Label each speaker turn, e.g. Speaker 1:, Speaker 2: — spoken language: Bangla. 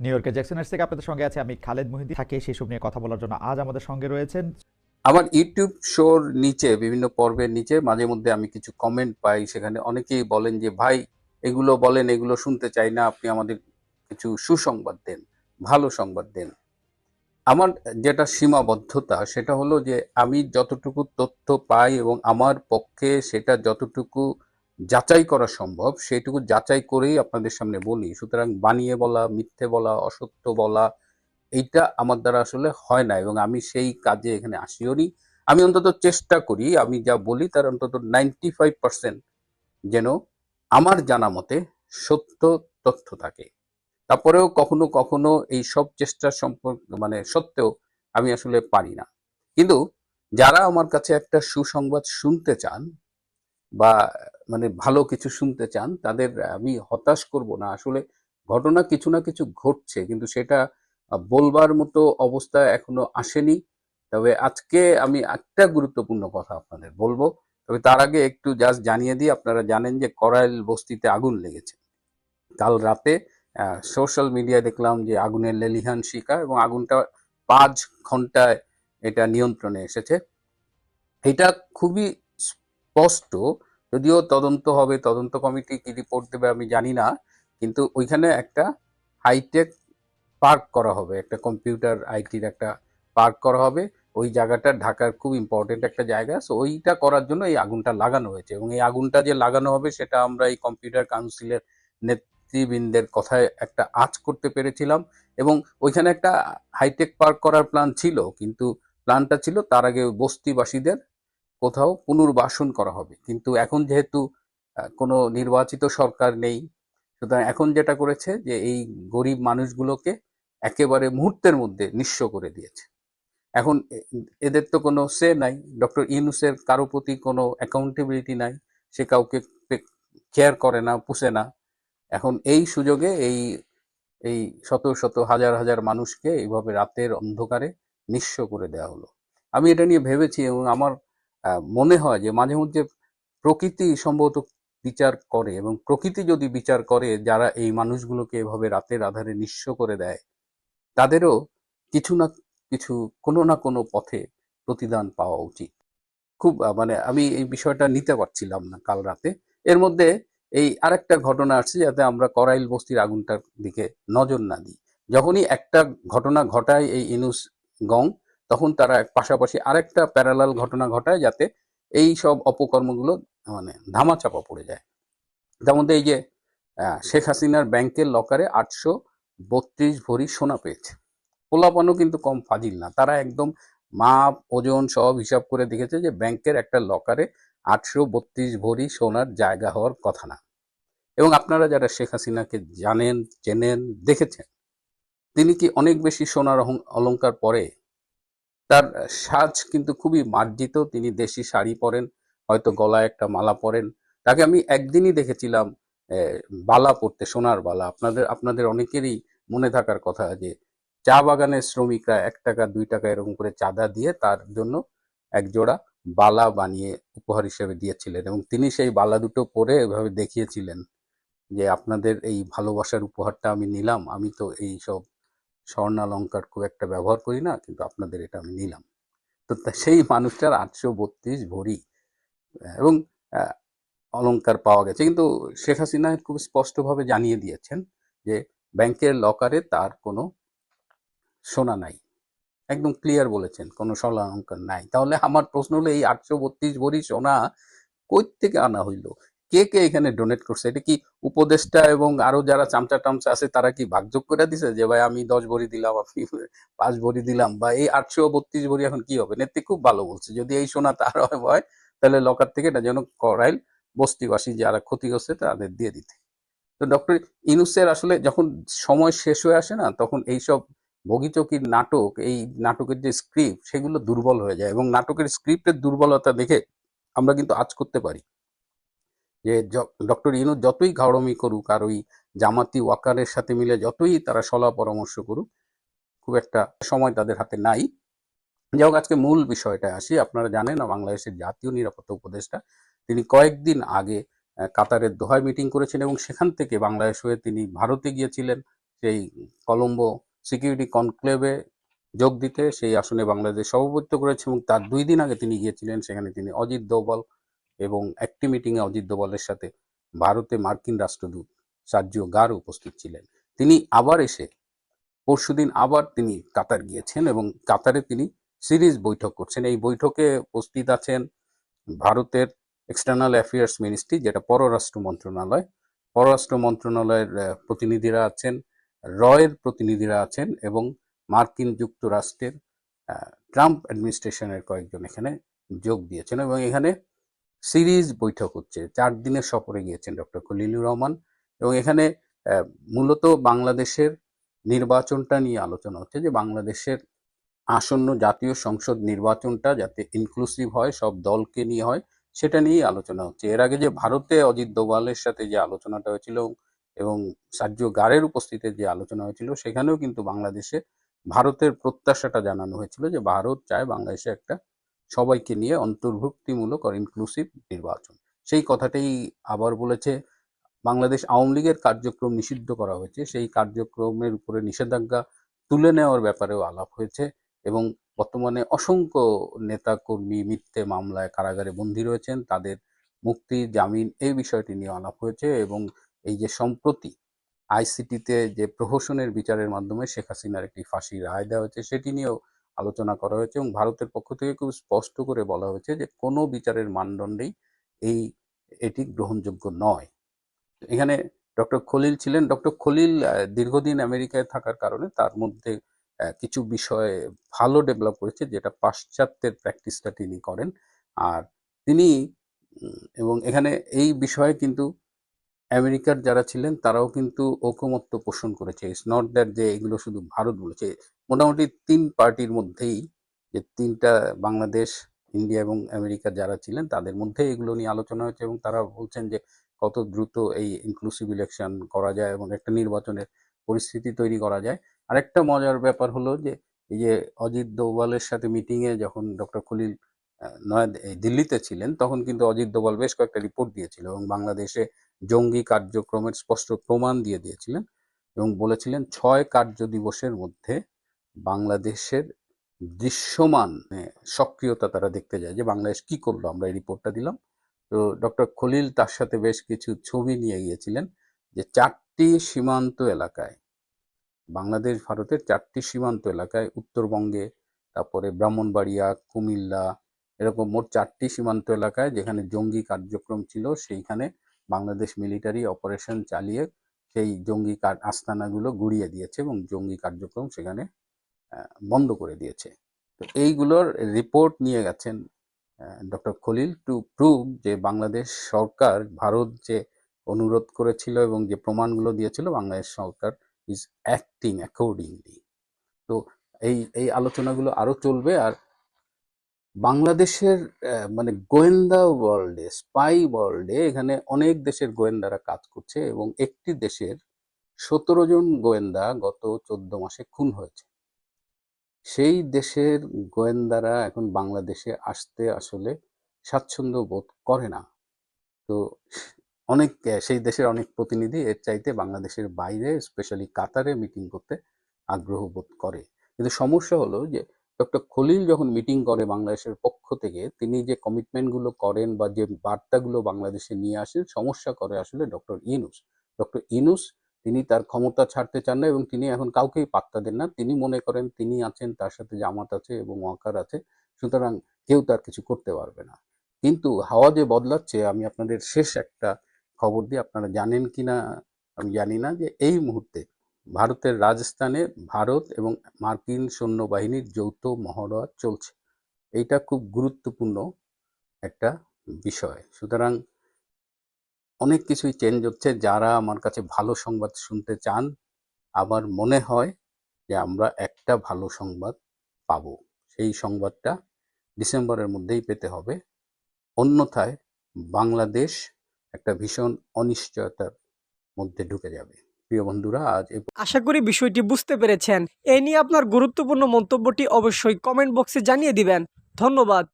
Speaker 1: নিউ ইয়র্কের জ্যাকসনের থেকে আপনাদের সঙ্গে আছে আমি খালেদ মহিদি থাকে সেসব নিয়ে কথা বলার জন্য আজ আমাদের সঙ্গে রয়েছেন
Speaker 2: আমার ইউটিউব শোর নিচে, বিভিন্ন পর্বের নিচে মাঝে মধ্যে আমি কিছু কমেন্ট পাই, সেখানে অনেকেই বলেন যে, ভাই, এগুলো বলেন, এগুলো শুনতে চাই না, আপনি আমাদের কিছু সুসংবাদ দেন, ভালো সংবাদ দেন। আমার যেটা সীমাবদ্ধতা, সেটা হলো যে, আমি যতটুকু তথ্য পাই এবং আমার পক্ষে সেটা যতটুকু যাচাই করা সম্ভব সেইটুকু যাচাই করেই আপনাদের সামনে বলি। সুতরাং বানিয়ে বলা, মিথ্যে বলা, অসত্য বলা, এইটা আমার দ্বারা আসলে হয় না এবং আমি সেই কাজে এখানে আসিও নি আমি অন্তত চেষ্টা করি, আমি যা বলি তার অন্তত নাইনটি ফাইভ পার্সেন্ট যেন আমার জানা মতে সত্য তথ্য থাকে। তারপরেও কখনো কখনো এই সব চেষ্টা সম্পর্ক মানে সত্ত্বেও আমি আসলে পারি না। কিন্তু যারা আমার কাছে একটা সুসংবাদ শুনতে চান বা মানে ভালো কিছু শুনতে চান, তাদের আমি হতাশ করব না। আসলে ঘটনা কিছু না কিছু ঘটছে, কিন্তু সেটা বলবার মতো অবস্থা এখনও আসেনি। তবে আজকে আমি একটা গুরুত্বপূর্ণ কথা আপনাদের বলব। তবে তার আগে একটু জাস্ট জানিয়ে দিই, আপনারা জানেন যে করাইল বস্তিতে আগুন লেগেছে। কাল রাতে সোশ্যাল মিডিয়ায় দেখলাম যে আগুনের লেলিহান শিকা এবং আগুনটা পাঁচ ঘন্টায় এটা নিয়ন্ত্রণে এসেছে। এটা খুবই স্পষ্ট, যদিও তদন্ত হবে, তদন্ত কমিটি কি রিপোর্ট দেবে আমি জানি না, কিন্তু ওইখানে একটা হাইটেক পার্ক করা হবে, একটা কম্পিউটার আইটির একটা পার্ক করা হবে। ওই জায়গাটা ঢাকার খুব ইম্পর্টেন্ট একটা জায়গা সো ওইটা করার জন্য এই আগুনটা লাগানো হয়েছে। এবং এই আগুনটা যে লাগানো হবে, সেটা আমরা এই কম্পিউটার কাউন্সিলের নেতৃবৃন্দের কথায় একটা আঁচ করতে পেরেছিলাম। এবং ওইখানে একটা হাইটেক পার্ক করার প্ল্যান ছিল, কিন্তু প্ল্যানটা ছিল তার আগে বস্তিবাসীদের কোথাও পুনর্বাসন করা হবে। কিন্তু এখন যেহেতু কোনো নির্বাচিত সরকার নেই, সুতরাং এখন যেটা করেছে যে এই গরিব মানুষগুলোকে একেবারে মুহূর্তের মধ্যে নিঃস্ব করে দিয়েছে। এখন এদের তো কোনো সে নাই, ডক্টর ইউনুসের কারও প্রতি কোনো অ্যাকাউন্টেবিলিটি নাই, সে কাউকে কেয়ার করে না, পুষে না। এখন এই সুযোগে এই এই শত শত হাজার হাজার মানুষকে এইভাবে রাতের অন্ধকারে নিঃস্ব করে দেওয়া হলো। আমি এটা নিয়ে ভেবেছি এবং আমার মনে হয় যে মাঝে মধ্যে প্রকৃতি সম্ভবত বিচার করে এবং প্রকৃতি যদি বিচার করে, যারা এই মানুষগুলোকে এভাবে রাতের আধারে নিঃস্ব করে দেয়, তাদেরও কিছু না কিছু, কোনো না কোনো পথে প্রতিদান পাওয়া উচিত। খুব মানে আমি এই বিষয়টা নিতে পারছিলাম না কাল রাতে। এর মধ্যে এই আরেকটা ঘটনা আসছে যাতে আমরা করাইল বস্তির আগুনটার দিকে নজর না দিই। যখনই একটা ঘটনা ঘটায় এই ইনুস গং তখন তারা পাশাপাশি আরেকটা প্যারালাল ঘটনা ঘটায় যাতে এই সব অপকর্মগুলো মানে ধামাচাপা পড়ে যায়। তার মধ্যে এই যে শেখ হাসিনার ব্যাংকের লকারে আটশো বত্রিশ ভরি সোনা পেয়েছে। পোলাপানও কিন্তু কম ফাজিল না। তারা একদম মাপ, ওজন সব হিসাব করে দেখেছে যে ব্যাংকের একটা লকারে আটশো বত্রিশ ভরি সোনার জায়গা হওয়ার কথা না। এবং আপনারা যারা শেখ হাসিনাকে জানেন, চেনেন, দেখেছেন, তিনি কি অনেক বেশি সোনার অলংকার পরে তার সাজ কিন্তু খুবই মার্জিত। তিনি দেশি শাড়ি পরেন, হয়তো গলায় একটা মালা পরেন। তাকে আমি একদিনই দেখেছিলাম বালা পরতে, সোনার বালা। আপনাদের আপনাদের অনেকেরই মনে থাকার কথা যে, চা বাগানের শ্রমিকরা এক টাকা, দুই টাকা এরকম করে চাঁদা দিয়ে তার জন্য এক জোড়া বালা বানিয়ে উপহার হিসেবে দিয়েছিলেন এবং তিনি সেই বালা দুটো পরে এভাবে দেখিয়েছিলেন যে, আপনাদের এই ভালোবাসার উপহারটা আমি নিলাম, আমি তো এই সব স্বর্ণালঙ্কার খুব একটা ব্যবহার করি না, কিন্তু আপনাদের এটা আমি নিলাম। তো সেই মানুষটার আটশো বত্রিশ ভরি এবং অলঙ্কার পাওয়া গেছে। কিন্তু শেখ হাসিনা খুব স্পষ্টভাবে জানিয়ে দিয়েছেন যে ব্যাংকের লকারে তার কোনো সোনা নাই। একদম ক্লিয়ার বলেছেন, কোনো স্বর্ণ অলংকার নাই। তাহলে আমার প্রশ্ন হলো, এই আটশো বত্রিশ ভরি সোনা কই থেকে আনা হইল? কে কে এখানে ডোনেট করছে? এটা কি উপদেষ্টা এবং আরও যারা চামচা টামচা আছে, তারা কি ভাগযোগ করে দিছে যে, ভাই, আমি দশ ভরি দিলাম আপনি পাঁচ ভরি দিলাম বা এই আটশো বত্রিশ ভরি এখন কি হবে? নেত্রী খুব ভালো বলছে, যদি এই সোনা তার হয় তাহলে লকার থেকে এটা যেন করাইল বস্তিবাসী যারা ক্ষতিগ্রস্ত তাদের দিয়ে দিতে। তো ডক্টর ইনুসের আসলে যখন সময় শেষ হয়ে আসে না, তখন এইসব বগিচকির নাটক, এই নাটকের যে স্ক্রিপ্ট সেগুলো দুর্বল হয়ে যায় এবং নাটকের স্ক্রিপ্টের দুর্বলতা দেখে আমরা কিন্তু আজ করতে পারি। যে ডক্টর ইনু যতই ঘাড়মি করুক আর ওই জামাতি ওয়াকারের সাথে মিলে যতই তারা সলা পরামর্শ করুক, খুব একটা সময় তাদের হাতে নাই। যাই হোক আজকে মূল বিষয়টা আসি। আপনারা জানেন বাংলাদেশের জাতীয় নিরাপত্তা উপদেষ্টা, তিনি কয়েকদিন আগে কাতারের দোহায় মিটিং করেছেন এবং সেখান থেকে বাংলাদেশ হয়ে তিনি ভারতে গিয়েছিলেন। সেই কলম্বো সিকিউরিটি কনক্লেভে যোগ দিতে, সেই আসনে বাংলাদেশ সভাপতিত্ব করেছে এবং তার দুই দিন আগে তিনি গিয়েছিলেন, সেখানে তিনি অজিত দোভাল এবং একটি মিটিংয়ে অজিত দোভালের সাথে ভারতে মার্কিন রাষ্ট্রদূত সার্জিও গার উপস্থিত ছিলেন। তিনি আবার এসে পরশুদিন আবার তিনি কাতার গিয়েছেন এবং কাতারে তিনি সিরিজ বৈঠক করছেন। এই বৈঠকে উপস্থিত আছেন ভারতের এক্সটার্নাল অ্যাফেয়ার্স মিনিস্ট্রি যেটা পররাষ্ট্র মন্ত্রণালয়। পররাষ্ট্র মন্ত্রণালয়ের প্রতিনিধিরা আছেন, রয়ের প্রতিনিধিরা আছেন এবং মার্কিন যুক্তরাষ্ট্রের ট্রাম্প অ্যাডমিনিস্ট্রেশনের কয়েকজন এখানে যোগ দিয়েছেন এবং এখানে সিরিজ বৈঠক হচ্ছে। চার দিনের সফরে গিয়েছেন ডক্টর খলিলুর রহমান এবং এখানে মূলত বাংলাদেশের নির্বাচনটা নিয়ে আলোচনা হচ্ছে যে বাংলাদেশের আসন্ন জাতীয় সংসদ নির্বাচনটা যাতে ইনক্লুসিভ হয়, সব দলকে নিয়ে হয়, সেটা নিয়েই আলোচনা হচ্ছে। এর আগে যে ভারতে অজিত দোভালের সাথে যে আলোচনাটা হয়েছিল এবং সার্জিও গারের উপস্থিতিতে যে আলোচনা হয়েছিল, সেখানেও কিন্তু বাংলাদেশে ভারতের প্রত্যাশাটা জানানো হয়েছিল যে ভারত চায় বাংলাদেশে একটা সবাইকে নিয়ে অন্তর্ভুক্তিমূলক আর ইনক্লুসিভ নির্বাচন। সেই কথাটাই আবার বলেছে, বাংলাদেশ আওয়ামী লীগের কার্যক্রম নিষিদ্ধ করা হয়েছে। সেই কার্যক্রমের উপরে নিষেধাজ্ঞা তুলে নেওয়ার ব্যাপারেও আলাপ হয়েছে এবং বর্তমানে অসংখ্য নেতা কর্মী মিথ্যে মামলায় কারাগারে বন্দী রয়েছেন। তাদের মুক্তি, জামিন এই বিষয়টি নিয়ে আলাপ হয়েছে এবং এই যে সম্প্রতি আইসিটিতে যে প্রহসনের বিচারের মাধ্যমে শেখ হাসিনার একটি ফাঁসির রায় দেওয়া হয়েছে, সেটি নিয়েও আলোচনা করা হয়েছে এবং ভারতের পক্ষ থেকে খুব স্পষ্ট করে বলা হয়েছে যে কোনো বিচারের মানদণ্ডেই এই, এটি গ্রহণযোগ্য নয়। এখানে ডক্টর খলিল ছিলেন। ডক্টর খলিল দীর্ঘদিন আমেরিকায় থাকার কারণে তার মধ্যে কিছু বিষয়ে ভালো ডেভেলপ করেছে, যেটা পাশ্চাত্যের প্র্যাকটিসটা তিনি করেন। আর তিনি এবং এখানে এই বিষয়ে কিন্তু আমেরিকার যারা ছিলেন, তারাও কিন্তু ঐকমত্য পোষণ করেছে। ইটস নট দ্যাট যে এগুলো শুধু ভারত বলেছে, মোটামুটি তিন পার্টির মধ্যেই যে তিনটা বাংলাদেশ, ইন্ডিয়া এবং আমেরিকার যারা ছিলেন, তাদের মধ্যে এগুলো নিয়ে আলোচনা হয়েছে এবং তারা বলছেন যে কত দ্রুত এই ইনক্লুসিভ ইলেকশন করা যায় এবং একটা নির্বাচনের পরিস্থিতি তৈরি করা যায়। আরেকটা মজার ব্যাপার হলো যে, এই যে অজিত দোভালের সাথে মিটিংয়ে যখন ডক্টর খলিল নয়া দিল্লিতে ছিলেন, তখন কিন্তু অজিত দোভাল বেশ কয়েকটা রিপোর্ট দিয়েছিল এবং বাংলাদেশে জঙ্গি কার্যক্রমের স্পষ্ট প্রমাণ দিয়ে দিয়েছিলেন এবং বলেছিলেন ছয় কার্য দিবসের মধ্যে বাংলাদেশের দৃশ্যমান মানে, সক্রিয়তা তারা দেখতে যায় যে বাংলাদেশ কি করল আমরা এই রিপোর্টটা দিলাম। তো ডক্টর খলিল তার সাথে বেশ কিছু ছবি নিয়ে গিয়েছিলেন যে চারটি সীমান্ত এলাকায় বাংলাদেশ ভারতের চারটি সীমান্ত এলাকায় উত্তরবঙ্গে তারপরে ব্রাহ্মণবাড়িয়া কুমিল্লা এরকম মোট চারটি সীমান্ত এলাকায় যেখানে জঙ্গি কার্যক্রম ছিল সেইখানে বাংলাদেশ মিলিটারি অপারেশন চালিয়ে সেই জঙ্গি আস্তানাগুলো গুড়িয়ে দিয়েছে এবং জঙ্গি কার্যক্রম সেখানে বন্ধ করে দিয়েছে। তো এইগুলোর রিপোর্ট নিয়ে গেছেন ডক্টর খলিল টু প্রুভ যে বাংলাদেশ সরকার, ভারত যে অনুরোধ করেছিল এবং যে প্রমাণগুলো দিয়েছিল, বাংলাদেশ সরকার ইজ অ্যাক্টিং অ্যাকর্ডিংলি তো এই এই আলোচনাগুলো আরও চলবে আর বাংলাদেশের মানে গোয়েন্দা ওয়ার্ল্ডে স্পাই ওয়ার্ল্ডে এখানে অনেক দেশের গোয়েন্দারা কাজ করছে এবং একটি দেশের সতেরো জন গোয়েন্দা গত চোদ্দ মাসে খুন হয়েছে। সেই দেশের গোয়েন্দারা এখন বাংলাদেশে আসতে আসলে স্বাচ্ছন্দ্য বোধ করে না। তো অনেক, সেই দেশের অনেক প্রতিনিধি এর চাইতে বাংলাদেশের বাইরে স্পেশালি কাতারে মিটিং করতে আগ্রহ বোধ করে। কিন্তু সমস্যা হলো যে ডক্টর খলিল যখন মিটিং করে বাংলাদেশের পক্ষ থেকে, তিনি যে কমিটমেন্টগুলো করেন বা যে বার্তাগুলো বাংলাদেশে নিয়ে আসেন, সমস্যা করে আসলে ডক্টর ইনুস ডক্টর ইনুস তিনি তার ক্ষমতা ছাড়তে চান না এবং তিনি এখন কাউকেই পাত্তা দেন না। তিনি মনে করেন তিনি আছেন, তার সাথে জামাত আছে এবং ওয়াকার আছে, সুতরাং কেউ তার কিছু করতে পারবে না। কিন্তু হাওয়া যে বদলাচ্ছে, আমি আপনাদের শেষ একটা খবর দিয়ে আপনারা জানেন কিনা, আমি জানি না যে এই মুহূর্তে ভারতের রাজস্থানে ভারত এবং মার্কিন সৈন্যবাহিনীর যৌথ মহড়া চলছে। এইটা খুব গুরুত্বপূর্ণ একটা বিষয়। সুতরাং অনেক কিছুই চেঞ্জ হচ্ছে। যারা আমার কাছে ভালো সংবাদ শুনতে চান, আমার মনে হয় যে আমরা একটা ভালো সংবাদ পাবো। সেই সংবাদটা ডিসেম্বরের মধ্যেই পেতে হবে। অন্যথায় বাংলাদেশ একটা ভীষণ অনিশ্চয়তার মধ্যে ঢুকে যাবে। প্রিয় বন্ধুরা, আজ
Speaker 3: আশা করি বিষয়টি বুঝতে পেরেছেন। এ নিয়ে আপনার গুরুত্বপূর্ণ মন্তব্যটি অবশ্যই কমেন্ট বক্সে জানিয়ে দিবেন। ধন্যবাদ।